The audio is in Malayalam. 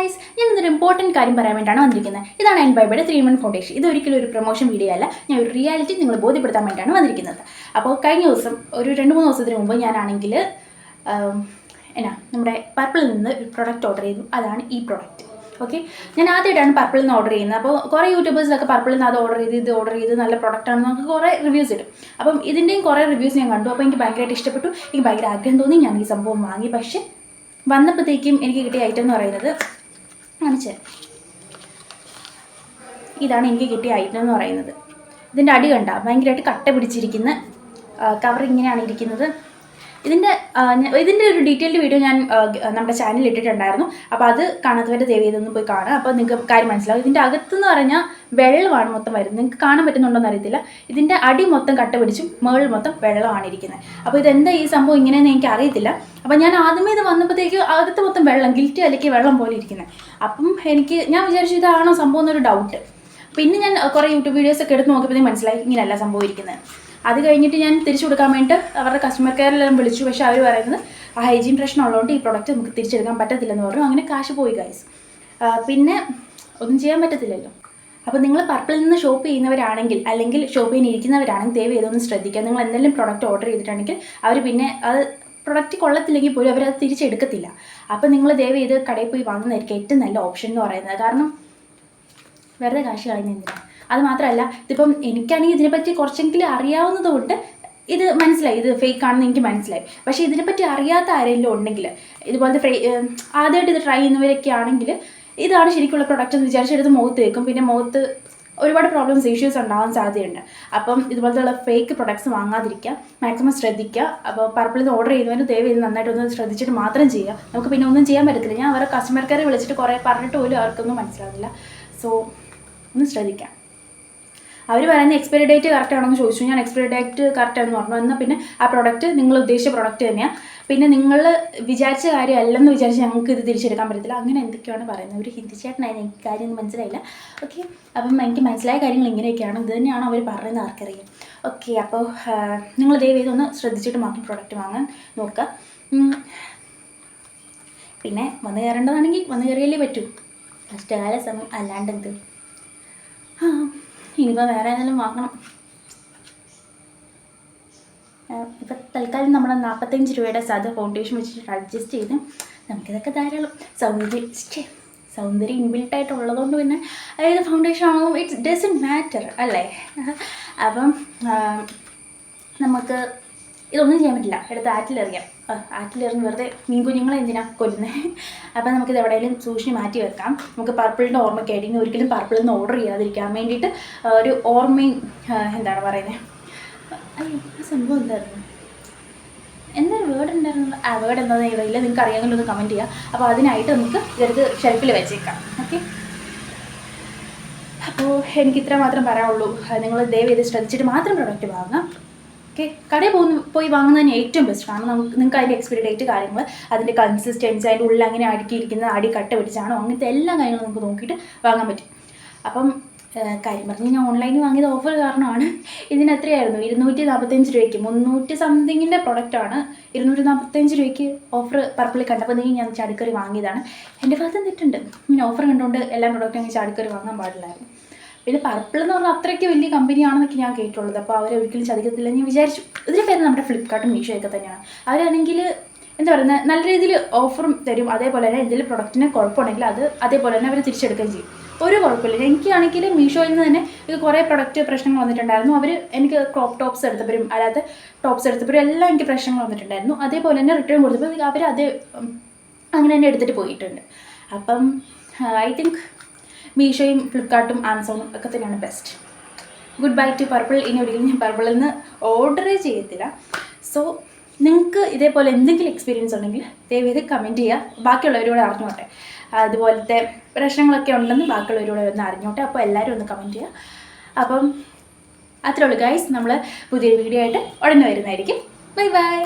ഗൈസ് ഞാൻ ഇന്നൊരു ഇമ്പോർട്ടന്റ് കാര്യം പറയാൻ വേണ്ടിയാണ് വന്നിരിക്കുന്നത്. ഇതാണ് എൻ ബൈബിയുടെ ത്രീ മൺ ഫൗണ്ടേഷൻ ഇത് ഒരിക്കലും ഒരു പ്രൊമോഷൻ വീഡിയോ അല്ല. ഞാൻ ഒരു റിയാലിറ്റി നിങ്ങൾ ബോധ്യപ്പെടുത്താൻ വേണ്ടിയാണ് വന്നിരിക്കുന്നത്. അപ്പോൾ കഴിഞ്ഞ ദിവസം ഒരു രണ്ട് മൂന്ന് ദിവസത്തിന് മുമ്പ് ഞാനാണെങ്കിൽ എന്നാ നമ്മുടെ പർപ്പിളിൽ നിന്ന് ഒരു പ്രൊഡക്റ്റ് ഓർഡർ ചെയ്തു. അതാണ് ഈ പ്രൊഡക്റ്റ് ഓക്കെ ഞാൻ ആദ്യമായിട്ടാണ് പർപ്പിളിൽ നിന്ന് ഓർഡർ ചെയ്യുന്നത്. അപ്പോൾ കുറേ യൂട്യൂബേഴ്സൊക്കെ പർപ്പിളിൽ നിന്ന് അത് ഓർഡർ ചെയ്ത് ഇത് ഓർഡർ ചെയ്ത് നല്ല പ്രൊഡക്റ്റ് ആണെന്ന് നമുക്ക് കുറേ റിവ്യൂസ് ഇടും. അപ്പം ഇതിന്റെയും കുറേ റിവ്യൂസ് ഞാൻ കണ്ടു. അപ്പോൾ എനിക്ക് ഭയങ്കരമായിട്ട് ഇഷ്ടപ്പെട്ടു. എനിക്ക് ഭയങ്കര ആഗ്രഹം തോന്നി. ഞാൻ ഈ സംഭവം വാങ്ങി. പക്ഷേ വന്നപ്പോഴത്തേക്കും എനിക്ക് കിട്ടിയ ഐറ്റം എന്ന് പറയുന്നത് കാണിച്ചേ. ഇതാണ് എനിക്ക് കിട്ടിയ ഐറ്റം എന്ന് പറയുന്നത്. ഇതിന്റെ അടി കണ്ട ഭയങ്കരമായിട്ട് കട്ട പിടിച്ചിരിക്കുന്ന കവർ ഇങ്ങനെയാണ് ഇരിക്കുന്നത്. ഇതിന്റെ ഇതിന്റെ ഒരു ഡീറ്റെയിൽഡ് വീഡിയോ ഞാൻ നമ്മുടെ ചാനലിൽ ഇട്ടിട്ടുണ്ടായിരുന്നു. അപ്പോൾ അത് കാണാത്തവരുടെ ദേവി ഇതൊന്ന് പോയി കാണുക. അപ്പോൾ നിങ്ങൾക്ക് കാര്യം മനസ്സിലാവും. ഇതിന്റെ അകത്തെന്ന് പറഞ്ഞാൽ വെള്ളമാണ് മൊത്തം വരുന്നത്. നിങ്ങൾക്ക് കാണാൻ പറ്റുന്നുണ്ടോ അറിയത്തില്ല. ഇതിന്റെ അടി മൊത്തം കട്ട പിടിച്ചും മേളിൽ മൊത്തം വെള്ളമാണ് ഇരിക്കുന്നത്. അപ്പോൾ ഇതെന്താ ഈ സംഭവം ഇങ്ങനെയെന്ന് എനിക്ക് അറിയത്തില്ല. അപ്പോൾ ഞാൻ ആദ്യമേ ഇത് വന്നപ്പോഴത്തേക്ക് അകത്ത് മൊത്തം വെള്ളം ഗിൽറ്റി അല്ലെങ്കിൽ വെള്ളം പോലെ ഇരിക്കുന്നത് അപ്പം എനിക്ക് ഞാൻ വിചാരിച്ചു ഇതാണോ സംഭവം എന്നൊരു ഡൗട്ട് പിന്നെ ഞാൻ കുറേ യൂട്യൂബ് വീഡിയോസ് ഒക്കെ എടുത്ത് നോക്കിയപ്പോഴത്തേക്ക് മനസ്സിലായി. ഇങ്ങനെയല്ല സംഭവിക്കുന്നത് അത് കഴിഞ്ഞിട്ട് ഞാൻ തിരിച്ചു കൊടുക്കാൻ വേണ്ടിയിട്ട് അവരുടെ കസ്റ്റമർ കെയറിലെല്ലാം വിളിച്ചു. പക്ഷേ അവർ പറയുന്നത് ആ ഹൈജീൻ പ്രശ്നം ഉള്ളതുകൊണ്ട് ഈ പ്രോഡക്റ്റ് നമുക്ക് തിരിച്ചെടുക്കാൻ പറ്റത്തില്ലെന്ന് പറഞ്ഞു. അങ്ങനെ കാശ് പോയി ഗൈസ് പിന്നെ ഒന്നും ചെയ്യാൻ പറ്റത്തില്ലല്ലോ. അപ്പോൾ നിങ്ങൾ പർപ്പിളിൽ നിന്ന് ഷോപ്പ് ചെയ്യുന്നവരാണെങ്കിൽ അല്ലെങ്കിൽ ഷോപ്പ് ചെയ്യാൻ ഇരിക്കുന്നവരാണെങ്കിൽ ദയവ് ചെയ്തൊന്ന് ശ്രദ്ധിക്കുക. നിങ്ങൾ എന്തെങ്കിലും പ്രോഡക്റ്റ് ഓർഡർ ചെയ്തിട്ടാണെങ്കിൽ അവർ പിന്നെ അത് പ്രൊഡക്റ്റ് കൊള്ളത്തില്ലെങ്കിൽ പോലും അവരത് തിരിച്ചെടുക്കത്തില്ല. അപ്പോൾ നിങ്ങൾ ദയവ് ചെയ്ത് കടയിൽ പോയി വാങ്ങുന്നതായിരിക്കും ഏറ്റവും നല്ല ഓപ്ഷൻ എന്ന് പറയുന്നത്. കാരണം വെറുതെ കാശ് കളയുന്ന അത് മാത്രമല്ല ഇതിപ്പം എനിക്കാണെങ്കിൽ ഇതിനെപ്പറ്റി കുറച്ചെങ്കിലും അറിയാവുന്നത് കൊണ്ട് ഇത് മനസ്സിലായി. ഇത് ഫേക്ക് ആണെന്ന് എനിക്ക് മനസ്സിലായി. പക്ഷേ ഇതിനെപ്പറ്റി അറിയാത്ത ആരെങ്കിലും ഉണ്ടെങ്കിൽ ഇതുപോലത്തെ ഫ്രൈ ആദ്യമായിട്ട് ഇത് ട്രൈ ചെയ്യുന്നവരൊക്കെ ആണെങ്കിൽ ഇതാണ് ശരിക്കുള്ള പ്രൊഡക്റ്റ് എന്ന് വിചാരിച്ചെടുത്ത് മുഖത്ത് വെക്കും. പിന്നെ മുഖത്ത് ഒരുപാട് പ്രോബ്ലംസ് ഇഷ്യൂസ് ഉണ്ടാകാൻ സാധ്യതയുണ്ട്. അപ്പം ഇതുപോലത്തെ ഫേക്ക് പ്രൊഡക്ട്സ് വാങ്ങാതിരിക്കുക മാക്സിമം ശ്രദ്ധിക്കുക. അപ്പോൾ പർപ്പിളിൽ നിന്ന് ഓർഡർ ചെയ്യുന്നവന് ദയവ് ചെയ്ത് നന്നായിട്ട് ഒന്ന് ശ്രദ്ധിച്ചിട്ട് മാത്രം ചെയ്യുക. നമുക്ക് പിന്നെ ഒന്നും ചെയ്യാൻ പറ്റത്തില്ല. ഞാൻ അവരെ കസ്റ്റമർ കെയർ വിളിച്ചിട്ട് കുറേ പറഞ്ഞിട്ട് പോലും അവർക്കൊന്നും മനസ്സിലാവില്ല സോ ഒന്ന് ശ്രദ്ധിക്കാം. അവർ പറയുന്ന എക്സ്പയറി ഡേറ്റ് കറക്റ്റ് ആണെന്ന് ചോദിച്ചു. ഞാൻ എക്സ്പയറി ഡേറ്റ് കറക്റ്റ് ആണെന്ന് പറഞ്ഞു. എന്നാൽ പിന്നെ ആ പ്രോഡക്റ്റ് നിങ്ങൾ ഉദ്ദേശിച്ച പ്രോഡക്റ്റ് തന്നെയാണ് പിന്നെ നിങ്ങൾ വിചാരിച്ച കാര്യം അല്ലെന്ന് വിചാരിച്ച് ഞങ്ങൾക്ക് ഇത് തിരിച്ചെടുക്കാൻ പറ്റത്തില്ല. അങ്ങനെ എന്തൊക്കെയാണ് പറയുന്നത്? ഒരു ഹിന്ദി ചേട്ടനായി എനിക്ക് കാര്യം മനസ്സിലായില്ല. ഓക്കെ അപ്പം എനിക്ക് മനസ്സിലായ കാര്യങ്ങൾ ഇങ്ങനെയൊക്കെയാണ്. ഇത് തന്നെയാണ് അവർ പറയുന്നത് ആർക്കറിയാം. ഓക്കെ അപ്പോൾ നിങ്ങൾ ദയവേ ഒന്ന് ശ്രദ്ധിച്ചിട്ട് മാത്രം പ്രോഡക്റ്റ് വാങ്ങാൻ നോക്കുക. പിന്നെ വന്ന് കയറേണ്ടതാണെങ്കിൽ വന്ന് കയറിയല്ലേ പറ്റൂ. കഷ്ടകാല സമയം അല്ലാണ്ട് എന്ത്? ഇനിയിപ്പോൾ വേറെ ഏതെങ്കിലും വാങ്ങണം. ഇപ്പം തൽക്കാലം നമ്മൾ നാൽപ്പത്തഞ്ച് രൂപയുടെ സാധ ഫൗണ്ടേഷൻ വെച്ചിട്ട് അഡ്ജസ്റ്റ് ചെയ്ത് നമുക്കിതൊക്കെ ധാരാളം സൗന്ദര്യം സൗന്ദര്യം ഇൻബിൽട്ട് ആയിട്ട് ഉള്ളതുകൊണ്ട് പിന്നെ ഏത് ഫൗണ്ടേഷൻ ആണെങ്കിലും ഇറ്റ്സ് ഡസൻ മാറ്റർ അല്ലേ? അപ്പം നമുക്ക് ഇതൊന്നും ചെയ്യാൻ പറ്റില്ല. എടുത്ത് ആറ്റിലെറിയാം ആറ്റിലെറിഞ്ഞ് വെറുതെ മീൻ കുഞ്ഞുങ്ങളെ എന്തിനാ കൊല്ലുന്നത് അപ്പം നമുക്കിത് എവിടെയെങ്കിലും സൂക്ഷിച്ച് മാറ്റി വെക്കാം. നമുക്ക് പർപ്പിളിന്റെ ഓർമ്മയ്ക്കായിട്ട് ഇനി ഒരിക്കലും പർപ്പിളിൽ നിന്ന് ഓർഡർ ചെയ്യാതിരിക്കാൻ വേണ്ടിയിട്ട് ഒരു ഓർമ്മയും എന്താണ് പറയുന്നത് അയ്യോ സംഭവം എന്തായിരുന്നു? എന്തൊരു വേർഡ് ഉണ്ടായിരുന്നു ആ വേർഡ് എന്താണെന്ന് അറിയില്ല നിങ്ങൾക്ക് അറിയാമെങ്കിൽ ഒന്ന് കമന്റ് ചെയ്യുക അപ്പോൾ അതിനായിട്ട് നമുക്ക് ഇതെടുത്ത് ഷെൽഫിൽ വെച്ചേക്കാം. ഓക്കെ അപ്പോൾ എനിക്ക് ഇത്ര മാത്രം പറയാനുള്ളൂ. നിങ്ങൾ ദയവ് ചെയ്ത് ശ്രദ്ധിച്ചിട്ട് മാത്രം പ്രൊഡക്റ്റ് വാങ്ങാം ഓക്കെ കടയിൽ പോകുന്ന പോയി വാങ്ങുന്നതിന് ഏറ്റവും ബെസ്റ്റ് കാരണം നമുക്ക് നിങ്ങൾക്ക് അതിന്റെ എക്സ്പയറി ഡേറ്റ് കാര്യങ്ങൾ അതിന്റെ കൺസിസ്റ്റൻസി അതിന്റെ ഉള്ളിൽ അങ്ങനെ അടുക്കിയിരിക്കുന്ന അടി കട്ട പിടിച്ചാണോ? അങ്ങനത്തെ എല്ലാ കാര്യങ്ങളും നമുക്ക് നോക്കിയിട്ട് വാങ്ങാൻ പറ്റും. അപ്പം കാര്യം പറഞ്ഞ് ഞാൻ ഓൺലൈനിൽ വാങ്ങിയത് ഓഫർ കാരണമാണ്. ഇതിന് എത്രയായിരുന്നു? ഇരുന്നൂറ്റി നാൽപ്പത്തഞ്ച് രൂപയ്ക്ക്. മുന്നൂറ്റി സംതിങ്ങിന്റെ പ്രൊഡക്റ്റാണ് ഇരുന്നൂറ്റി നാൽപ്പത്തഞ്ച് രൂപയ്ക്ക് ഓഫർ പർപ്പിളിൽ കണ്ടപ്പോഴത്തേക്കും ഞാൻ ചാടിക്കറി വാങ്ങിയതാണ്. എന്റെ ഭാഗത്ത് തെറ്റുണ്ട് ഇങ്ങനെ ഓഫർ കണ്ടുകൊണ്ട് എല്ലാ പ്രൊഡക്റ്റും ഞാൻ ചാടിക്കറി വാങ്ങാൻ പാടില്ലായിരുന്നു. പിന്നെ പർപ്പിൾ എന്ന് പറഞ്ഞാൽ അത്രയ്ക്ക് വലിയ കമ്പനിയാണെന്നൊക്കെ ഞാൻ കേട്ടുള്ളത് അപ്പോൾ അവരെ ഒരിക്കലും ചതിക്കത്തില്ല. ഞാൻ വിചാരിച്ചു. ഇതിന്റെ പേര് നമ്മുടെ ഫ്ലിപ്കാർട്ടും മീഷോയൊക്കെ തന്നെയാണ്. അവരാണെങ്കിൽ എന്താ പറയുന്നത് നല്ല രീതിയിൽ ഓഫറും തരും. അതേപോലെ തന്നെ എന്തെങ്കിലും പ്രൊഡക്റ്റിന് കുഴപ്പമുണ്ടെങ്കിൽ അത് അതേപോലെ തന്നെ അവർ തിരിച്ചെടുക്കുകയും ചെയ്യും. ഒരു കുഴപ്പമില്ല. എനിക്കാണെങ്കിൽ മീഷോയിൽ നിന്ന് തന്നെ കുറേ പ്രൊഡക്റ്റ് പ്രശ്നങ്ങൾ വന്നിട്ടുണ്ടായിരുന്നു. അവർ എനിക്ക് ക്രോപ്പ് ടോപ്സ് എടുത്തപ്പോഴും അല്ലാതെ ടോപ്സ് എടുത്തപ്പോഴും എല്ലാം എനിക്ക് പ്രശ്നങ്ങൾ വന്നിട്ടുണ്ടായിരുന്നു. അതേപോലെ തന്നെ റിട്ടേൺ കൊടുത്തപ്പോൾ അവർ അത് അങ്ങനെ തന്നെ എടുത്തിട്ട് പോയിട്ടുണ്ട്. അപ്പം ഐ തിങ്ക് മീഷോയും ഫ്ലിപ്കാർട്ടും ആമസോണും ഒക്കെ തന്നെയാണ് best good bye to Purplle ഇനി ഒരിക്കലും ഞാൻ പർപ്പിളിൽ നിന്ന് ഓർഡർ ചെയ്യത്തില്ല. സോ നിങ്ങൾക്ക് ഇതേപോലെ എന്തെങ്കിലും എക്സ്പീരിയൻസ് ഉണ്ടെങ്കിൽ ദയവേത് കമന്റ് ചെയ്യുക ബാക്കിയുള്ളവരോട് അറിഞ്ഞോട്ടെ. അതുപോലത്തെ പ്രശ്നങ്ങളൊക്കെ ഉണ്ടെന്ന് ബാക്കിയുള്ളവരോട് ഒന്ന് അറിഞ്ഞോട്ടെ. അപ്പോൾ എല്ലാവരും ഒന്ന് കമന്റ് ചെയ്യുക അപ്പം അത്രേ ഉള്ളൂ ഗൈസ് നമ്മൾ പുതിയൊരു വീഡിയോ ആയിട്ട് ഉടനെ വരുന്നതായിരിക്കും. Bye bye